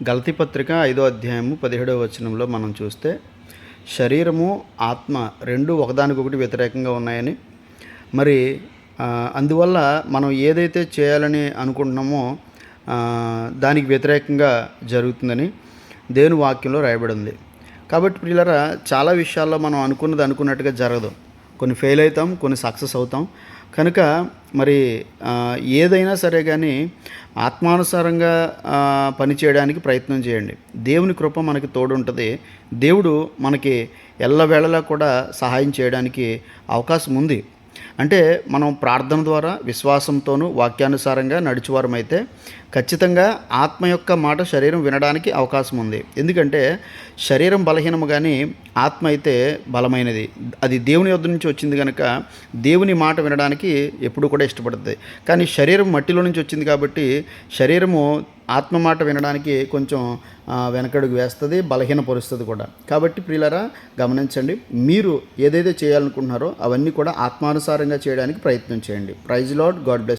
గలతి పత్రిక ఐదో అధ్యాయము పదిహేడవ వచనంలో మనం చూస్తే శరీరము ఆత్మ రెండు ఒకదానికొకటి వ్యతిరేకంగా ఉన్నాయని. మరి అందువల్ల మనం ఏదైతే చేయాలని అనుకుంటున్నామో దానికి వ్యతిరేకంగా జరుగుతుందని దేని వాక్యంలో రాయబడి ఉంది కాబట్టి పిల్లరా చాలా విషయాల్లో మనం అనుకున్నది అనుకున్నట్టుగా జరగదు. కొన్ని ఫెయిల్ అవుతాం కొన్ని సక్సెస్ అవుతాం. కనుక మరి ఏదైనా సరే కానీ ఆత్మానుసారంగా పనిచేయడానికి ప్రయత్నం చేయండి. దేవుని కృప మనకి తోడు ఉంటుంది దేవుడు మనకి ఎల్లవేళలా కూడా సహాయం చేయడానికి అవకాశం ఉంది. అంటే మనం ప్రార్థన ద్వారా విశ్వాసంతోనూ వాక్యానుసారంగా నడిచేవారమైతే ఖచ్చితంగా ఆత్మ యొక్క మాట శరీరం వినడానికి అవకాశం ఉంది. ఎందుకంటే శరీరం బలహీనము కానీ ఆత్మ అయితే బలమైనది. అది దేవుని యొద్ నుంచి వచ్చింది కనుక దేవుని మాట వినడానికి ఎప్పుడు కూడా ఇష్టపడుతుంది. కానీ శరీరం మట్టిలో నుంచి వచ్చింది కాబట్టి శరీరము ఆత్మ మాట వినడానికి కొంచెం వెనకడుగు వేస్తుంది బలహీనపరుస్తుంది కూడా. కాబట్టి ప్రియులరా గమనించండి మీరు ఏదైతే చేయాలనుకుంటున్నారో అవన్నీ కూడా ఆత్మానుసారంగా చేయడానికి ప్రయత్నం చేయండి. Praise lord God bless